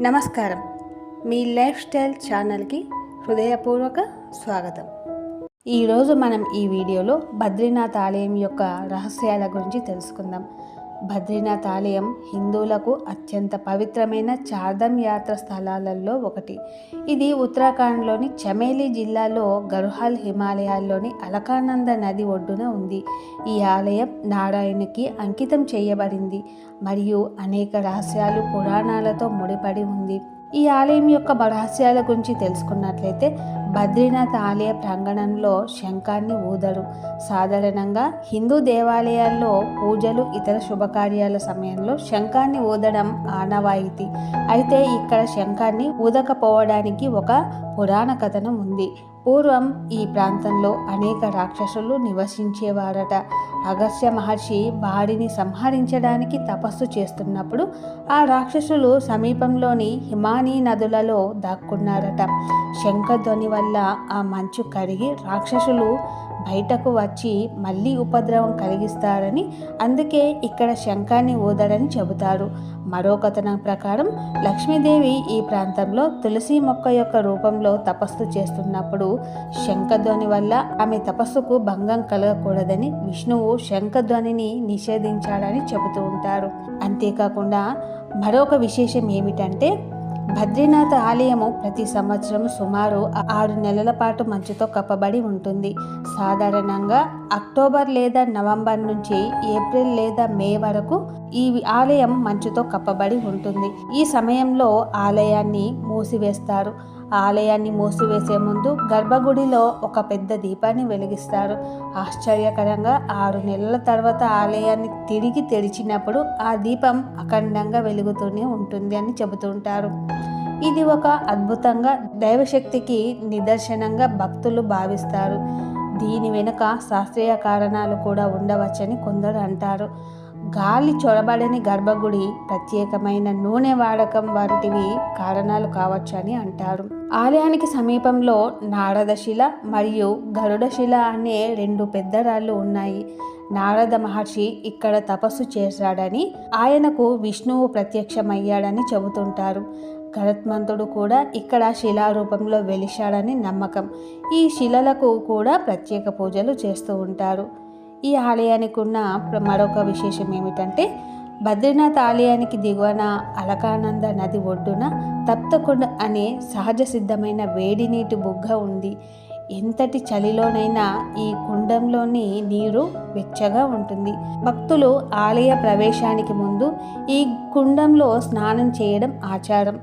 నమస్కారం. మీ life style ఛానల్కి హృదయపూర్వక స్వాగతం. ఈరోజు మనం ఈ వీడియోలో బద్రీనాథ్ ఆలయం యొక్క రహస్యాల గురించి తెలుసుకుందాం. బద్రీనాథ్ ఆలయం హిందువులకు అత్యంత పవిత్రమైన చార్ధం యాత్ర స్థలాలలో ఒకటి. ఇది ఉత్తరాఖండ్లోని చమేలి జిల్లాలో గర్హాల్ హిమాలయాల్లోని అలకానంద నది ఒడ్డున ఉంది. ఈ ఆలయం నారాయణకి అంకితం చేయబడింది మరియు అనేక రహస్యాలు పురాణాలతో ముడిపడి ఉంది. ఈ ఆలయం యొక్క రహస్యాల గురించి తెలుసుకున్నట్లయితే బద్రీనాథ్ ఆలయ ప్రాంగణంలో శంఖాన్ని ఊదరు. సాధారణంగా హిందూ దేవాలయాల్లో పూజలు ఇతర శుభకార్యాల సమయంలో శంఖాన్ని ఊదడం ఆనవాయితీ. అయితే ఇక్కడ శంఖాన్ని ఊదకపోవడానికి ఒక పురాణ కథనం ఉంది. పూర్వం ఈ ప్రాంతంలో అనేక రాక్షసులు నివసించేవారట. అగస్త్య మహర్షి వాడిని సంహరించడానికి తపస్సు చేస్తున్నప్పుడు ఆ రాక్షసులు సమీపంలోని హిమానీ నదులలో దాక్కున్నారట. శంఖధ్వని వల్ల ఆ మంచు కరిగి రాక్షసులు బయటకు వచ్చి మళ్ళీ ఉపద్రవం కలిగిస్తారని అందుకే ఇక్కడ శంఖాన్ని ఊదడని చెబుతారు. మరో కథనం ప్రకారం లక్ష్మీదేవి ఈ ప్రాంతంలో తులసి మొక్క యొక్క రూపంలో తపస్సు చేస్తున్నప్పుడు శంఖధ్వని వల్ల ఆమె తపస్సుకు భంగం కలగకూడదని విష్ణువు శంఖధ్వనిని నిషేధించాడని చెబుతూ ఉంటారు. అంతేకాకుండా మరొక విశేషం ఏమిటంటే బద్రీనాథ్ ఆలయము ప్రతి సంవత్సరం సుమారు ఆరు నెలల పాటు మంచుతో కప్పబడి ఉంటుంది. సాధారణంగా అక్టోబర్ లేదా నవంబర్ నుంచి ఏప్రిల్ లేదా మే వరకు ఈ ఆలయం మంచుతో కప్పబడి ఉంటుంది. ఈ సమయంలో ఆలయాన్ని మూసివేస్తారు. ఆలయాన్ని మూసివేసే ముందు గర్భగుడిలో ఒక పెద్ద దీపాన్ని వెలిగిస్తారు. ఆశ్చర్యకరంగా ఆరు నెలల తర్వాత ఆలయాన్ని తిరిగి తెరిచినప్పుడు ఆ దీపం అఖండంగా వెలుగుతూనే ఉంటుంది అని చెబుతుంటారు. ఇది ఒక అద్భుతంగా దైవశక్తికి నిదర్శనంగా భక్తులు భావిస్తారు. దీని వెనుక శాస్త్రీయ కారణాలు కూడా ఉండవచ్చని కొందరు అంటారు. గాలి చొరబడని గర్భగుడి ప్రత్యేకమైన నూనె వాడకం వంటివి కారణాలు కావచ్చు అని అంటారు. ఆలయానికి సమీపంలో నారదశిల మరియు గరుడశిల అనే రెండు పెద్ద రాళ్ళు ఉన్నాయి. నారద మహర్షి ఇక్కడ తపస్సు చేశాడని ఆయనకు విష్ణువు ప్రత్యక్షమయ్యాడని చెబుతుంటారు. గరత్మంతుడు కూడా ఇక్కడ శిలారూపంలో వెలిశాడని నమ్మకం. ఈ శిలలకు కూడా ప్రత్యేక పూజలు చేస్తూ ఉంటారు. ఈ ఆలయానికి ఉన్న మరొక విశేషం ఏమిటంటే బద్రీనాథ్ ఆలయానికి దిగువన అలకానంద నది ఒడ్డున తప్తకుండ అనే సహజ సిద్ధమైన వేడి నీటి బుగ్గ ఉంది. ఎంతటి చలిలోనైనా ఈ కుండంలోని నీరు వెచ్చగా ఉంటుంది. భక్తులు ఆలయ ప్రవేశానికి ముందు ఈ కుండంలో స్నానం చేయడం ఆచారం.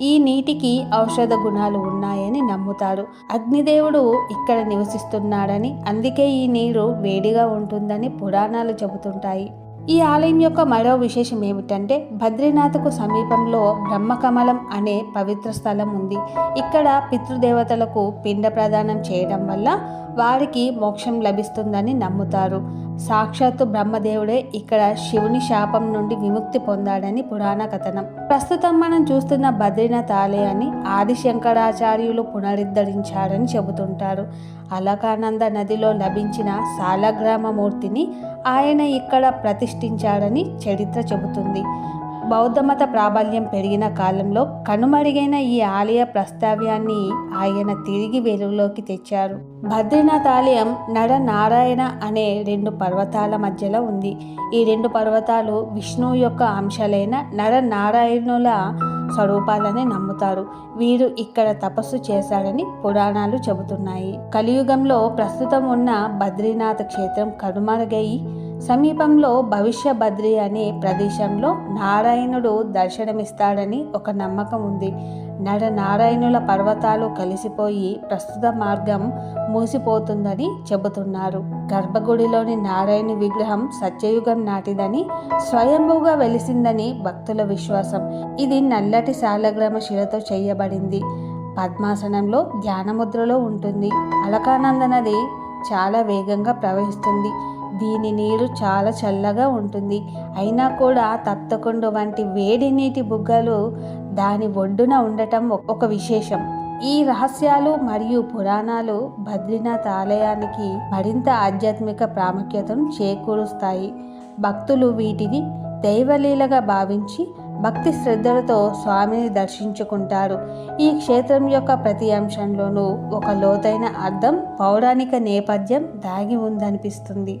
ఈ నీటికి ఔషధ గుణాలు ఉన్నాయని నమ్ముతారు. అగ్నిదేవుడు ఇక్కడ నివసిస్తున్నాడని అందుకే ఈ నీరు వేడిగా ఉంటుందని పురాణాలు చెబుతుంటాయి. ఈ ఆలయం యొక్క మరో విశేషం ఏమిటంటే బద్రీనాథ్కు సమీపంలో బ్రహ్మకమలం అనే పవిత్ర స్థలం ఉంది. ఇక్కడ పితృదేవతలకు పిండ ప్రదానం చేయడం వల్ల వారికి మోక్షం లభిస్తుందని నమ్ముతారు. సాక్షాత్తు బ్రహ్మదేవుడే ఇక్కడ శివుని శాపం నుండి విముక్తి పొందాడని పురాణ కథనం. ప్రస్తుతం మనం చూస్తున్న బద్రీనాథ్ ఆలయాన్ని ఆదిశంకరాచార్యులు పునరుద్ధరించారని చెబుతుంటారు. అలకానంద నదిలో లభించిన సాలగ్రామ మూర్తిని ఆయన ఇక్కడ ప్రతిష్ఠించారని చరిత్ర చెబుతుంది. బౌద్ధమత ప్రాబల్యం పెరిగిన కాలంలో కనుమరుగైన ఈ ఆలయ ప్రస్తావ్యాన్ని ఆయన తిరిగి వెలుగులోకి తెచ్చారు. బద్రీనాథ్ ఆలయం నర నారాయణ అనే రెండు పర్వతాల మధ్యలో ఉంది. ఈ రెండు పర్వతాలు విష్ణువు యొక్క అంశాలైన నర నారాయణుల స్వరూపాలని నమ్ముతారు. వీరు ఇక్కడ తపస్సు చేశారని పురాణాలు చెబుతున్నాయి. కలియుగంలో ప్రస్తుతం ఉన్న బద్రీనాథ్ క్షేత్రం కనుమరుగై సమీపంలో భవిష్య బద్రి అనే ప్రదేశంలో నారాయణుడు దర్శనమిస్తాడని ఒక నమ్మకం ఉంది. నడ నారాయణుల పర్వతాలు కలిసిపోయి ప్రస్తుత మార్గం మూసిపోతుందని చెబుతున్నారు. గర్భగుడిలోని నారాయణ విగ్రహం సత్యయుగం నాటిదని స్వయంభూగా వెలిసిందని భక్తుల విశ్వాసం. ఇది నల్లటి శాలగ్రామ శిలతో చేయబడింది. పద్మాసనంలో ధ్యానముద్రలో ఉంటుంది. అలకానంద నది చాలా వేగంగా ప్రవహిస్తుంది. దీని నీరు చాలా చల్లగా ఉంటుంది. అయినా కూడా తప్తకొండ వంటి వేడి నీటి బుగ్గలు దాని ఒడ్డున ఉండటం ఒక విశేషం. ఈ రహస్యాలు మరియు పురాణాలు బద్రీనాథ్ ఆలయానికి మరింత ఆధ్యాత్మిక ప్రాముఖ్యతను చేకూరుస్తాయి. భక్తులు వీటిని దైవలీలగా భావించి భక్తి శ్రద్ధలతో స్వామిని దర్శించుకుంటారు. ఈ క్షేత్రం యొక్క ప్రతి అంశంలోనూ ఒక లోతైన అర్థం పౌరాణిక నేపథ్యం దాగి ఉందనిపిస్తుంది.